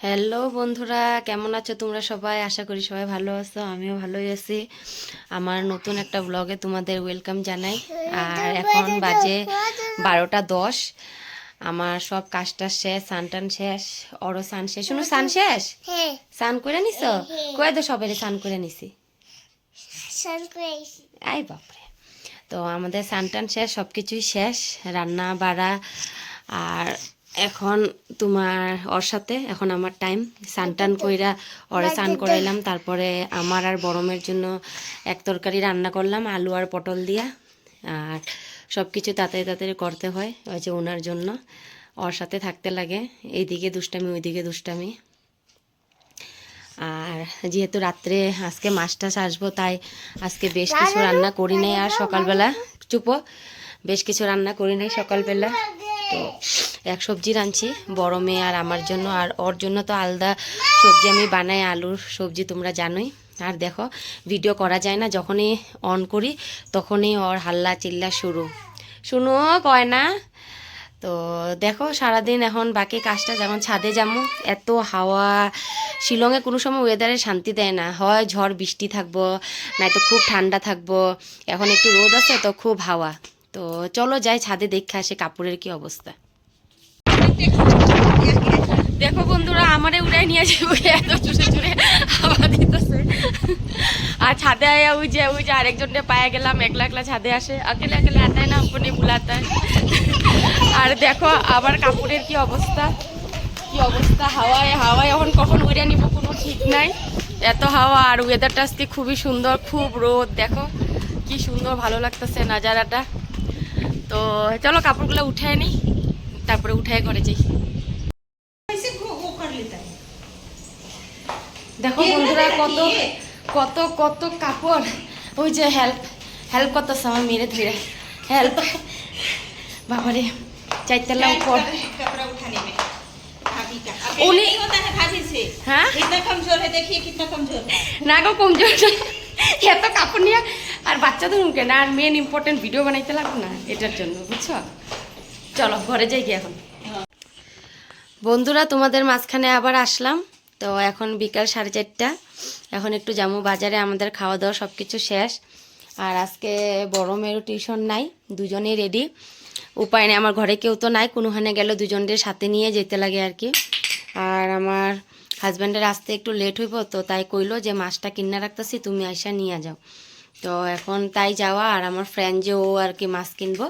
Hello বন্ধুরা কেমন আছো তোমরা সবাই? আশা করি সবাই ভালো আছো আমিও ভালোই আছি। আমার নতুন একটা ব্লগে তোমাদের ওয়েলকাম জানাই। আর এখন বাজে বারোটা দশ। আমার সব কাজটা শেষ সান টান শেষ অরো সান শেষ। শুনো সান শেষ? হ্যাঁ। সান করে নিছ? কয়ে তো সবাই সান করে নিছি। আই বাপরে। তো আমাদের সানটান শেষ সব কিছুই শেষ রান্না বাড়া আর এখন তোমার ওর সাথে, এখন আমার টাইম সানটান কইরা ওরে স্নান করাইলাম, তারপরে আমার আর বরমের জন্য এক তরকারি রান্না করলাম, আলু আর পটল দিয়া। আর সব কিছু তাড়াতাড়ি তাড়াতাড়ি করতে হয়, ওই যে ওনার জন্য। ওর সাথে থাকতে লাগে, এইদিকে দুষ্টামি, ওইদিকে দুষ্টামি। আর যেহেতু রাত্রে আজকে মাছ টাছ আসব, তাই আজকে বেশ কিছু রান্না করি নাই আর সকালবেলা। চুপো, বেশ কিছু রান্না করি নাই সকালবেলা। তো এক সবজি রাঁধছি, বড় মেয়ে আর আমার জন্য। আর ওর জন্য তো আলাদা সবজি আমি বানাই, আলুর সবজি তোমরা জানোই। আর দেখো ভিডিও করা যায় না, যখনই অন করি, তখনই ওর হাল্লা চিল্লা শুরু। শুনো, কয় না? তো দেখো, সারাদিন এখন বাকি কাজটা যেমন ছাদে যাব, এত হাওয়া। শিলংয়ে কোনো সময় ওয়েদারে শান্তি দেয় না। হয় ঝড়, বৃষ্টি থাকব নয়তো খুব ঠান্ডা থাকব। এখন একটু রোদ আছে, তো খুব হাওয়া। তো চলো যাই ছাদে দেখে আসে কাপড়ের কি অবস্থা। দেখো বন্ধুরা, আমারে উড়াই নিয়ে যাব এত চুষে চুড়ে হাওয়া দিতেছে। আর ছাদে আয়া, ওই যে ওই যে আরেকজনটা পায়ে গেলাম, একলা একলা ছাদে আসে। আকেলে আকেলে আটায় না, আপনি বুলাতায় আর দেখো, আবার কাপড়ের কি অবস্থা? কি অবস্থা? হাওয়ায় হাওয়ায় এখন কখন উড়ে নিব কোনো ঠিক নাই। এত হাওয়া আর ওয়েদারটা আজকে খুবই সুন্দর, খুব রোদ, দেখো। কি সুন্দর, ভালো লাগতেছে নাজারাটা। তো চলো কাপড়গুলো উঠায় নি তারপরে উঠে ঘরে যাই। দেখো বন্ধুরা কত কত কত কাপড়। ওই যে হেল্প হেল্প কত সময় মেরে ধরে। হেল্প বাবারে চাইতেলা উপর। উনি হ্যাঁ? না গো কমজোর এত কাপড় নিয়ে আর বাচ্চাদের মুখে না, আর মেন ইম্পর্টেন্ট ভিডিও বানাইতে লাগবে না, এটার জন্য, বুঝছ? চলো, ঘরে যাই কি এখন। বন্ধুরা, তোমাদের মাঝখানে আবার আসলাম। তো এখন বিকাল সাড়ে চারটা। এখন একটু যাব বাজারে আমাদের খাওয়া দাওয়া সব কিছু শেষ। আর আজকে বড় মেয়েরও টিউশন নাই, দুজনেই রেডি উপায় নেই, আমার ঘরে কেউ তো নাই কোনোখানে গেলে দুজনদের সাথে নিয়ে যেতে লাগে আর কি। আর আমার হাজব্যান্ডের আসতে একটু লেট হইব, তো তাই কইলো যে মাছটা কিনে রাখতেছি, তুমি আইসা নিয়ে যাও। তো এখন তাই যাওয়া, আর আমার ফ্রেন্ড যে ও আর কি মাছ কিনবো।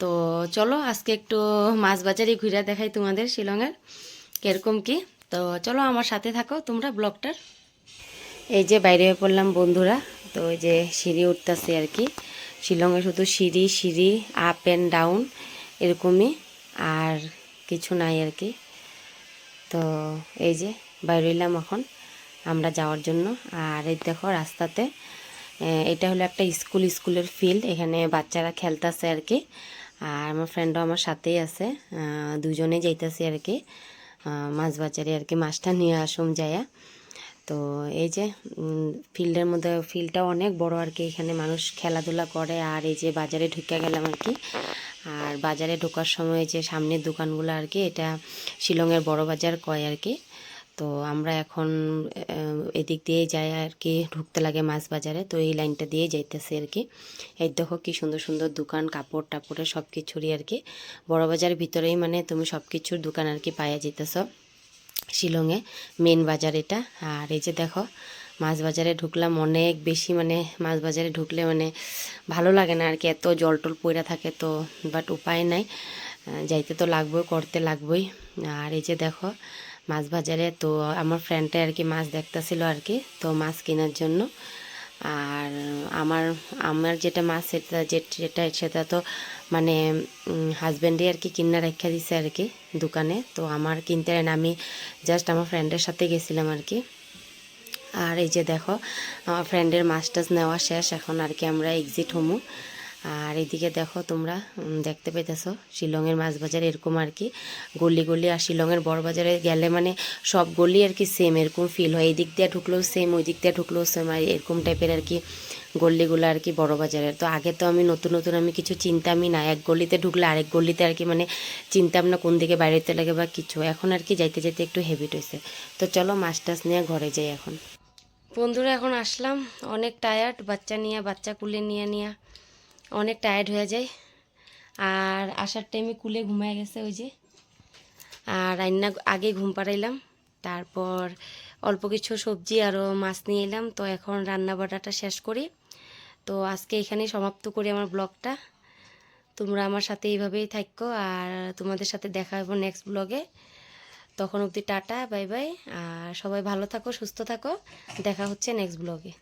তো চলো, আজকে একটু মাছ বাজারে ঘুরে দেখাই তোমাদের শিলংয়ের, কীরকম কি? তো চলো আমার সাথে থাকো, তোমরা ব্লগটার। এই যে বাইরে হয়ে পড়লাম বন্ধুরা, তো এই যে সিঁড়ি উঠতেছে আর কি। শিলংয়ে শুধু সিঁড়ি সিঁড়ি আপ অ্যান্ড ডাউন এরকমই, আর কিছু নাই আর কি। তো এই যে বাইরে হইলাম এখন, আমরা যাওয়ার জন্য। আর এই দেখো রাস্তাতে এটা হলো একটা স্কুল, স্কুলের ফিল্ড এখানে বাচ্চারা খেলতেছে আর কি। আর আমার ফ্রেন্ডও আমার সাথেই আছে দুজনে যাইতেছি আর কি। মাছ বাজারে আর কি, মাছটা নিয়ে আসুম যায়া। তো এই যে ফিল্ডের মধ্যে ফিল্ডটা অনেক বড় আর কি, এখানে মানুষ খেলাধুলা করে। আর এই যে বাজারে ঢুকে গেলাম আর কি। আর বাজারে ঢোকার সময় যে সামনের দোকানগুলো আর কি, এটা শিলংয়ের বড় বাজার কয় আর কি। তো আমরা এখন এদিক দিয়ে যাই আর কি ঢুকতে লাগে মাছ বাজারে। তো এই লাইনটা দিয়ে যাইতেছে আর কি এই দেখো কি সুন্দর সুন্দর দোকান, কাপড় টাপড়ের সব কিছুরই আর কি বড় বাজারের ভিতরেই মানে তুমি সব কিছুর দোকান আর কি পাইয়া যেতেছ শিলংয়ে মেন বাজার এটা। আর এই যে দেখো, মাছ বাজারে ঢুকলাম, অনেক বেশি মানে মাছ বাজারে ঢুকলে মানে ভালো লাগে না আর কি এত জল টল পইরা থাকে তো বাট উপায় নাই। যাইতে তো লাগবেই, করতে লাগবেই। আর এই যে দেখো মাছ বাজারে। তো আমার ফ্রেন্ডটা আর কি মাছ দেখতেছিল আর কি, তো মাছ কেনার জন্য। আর আমার আমার যেটা মাছ, সেটা যেটা সেটা তো মানে হাজব্যান্ডে আর কি কিনা রেখা দিছে আর কি দোকানে। তো আমার কিনতে আমি জাস্ট আমার ফ্রেন্ডের সাথে গেছিলাম আর কি। আর এই যে দেখো, আমার ফ্রেন্ডের মাছ টাছ নেওয়া শেষ, এখন আর কি আমরা এক্সিট হমু। আর এদিকে দেখো তোমরা দেখতে পেতেছো শিলংয়ের মাছ বাজার এরকম আর কি। গলি গলি আর শিলংয়ের বড় বাজারে গেলে মানে সব গলি আর কি সেম এরকম ফিল হয়। এই দিক দিয়ে ঢুকলেও সেম ওই দিক দিয়ে ঢুকলেও সেম আর এরকম টাইপের আর কি গল্লিগুলো আর কি বড় বাজারের তো আগে তো আমি নতুন নতুন আমি কিছু চিনতামই না। এক গলিতে ঢুকলে আরেক গলিতে আর কি মানে চিনতাম না কোন দিকে বাইরেতে লাগে বা কিছু। এখন আর কি যাইতে যাইতে একটু হেবিট হয়েছে তো চলো মাছ টাছ নিয়ে ঘরে যাই এখন। বন্ধুরা, এখন আসলাম। অনেক টায়ার্ড বাচ্চা নিয়ে, বাচ্চা কুলে নিয়ে নিয়ে। অনেক টায়ার্ড হয়ে যায়। আর আসার টাইমে কুলে ঘুমায় গেছে ওই যে। আর রান্না আগে ঘুম পাড়াইলাম, তারপর অল্প কিছু সবজি আরও মাছ নিয়ে এলাম। তো এখন রান্না বাটাটা শেষ করি। তো আজকে এখানেই সমাপ্ত করি আমার ব্লগটা। তোমরা আমার সাথে এইভাবেই থাকো, আর তোমাদের সাথে দেখা হবে নেক্সট ব্লগে তখন অবধি টাটা বাই বাই আর সবাই ভালো থাকো, সুস্থ থাকো। দেখা হচ্ছে নেক্সট ব্লগে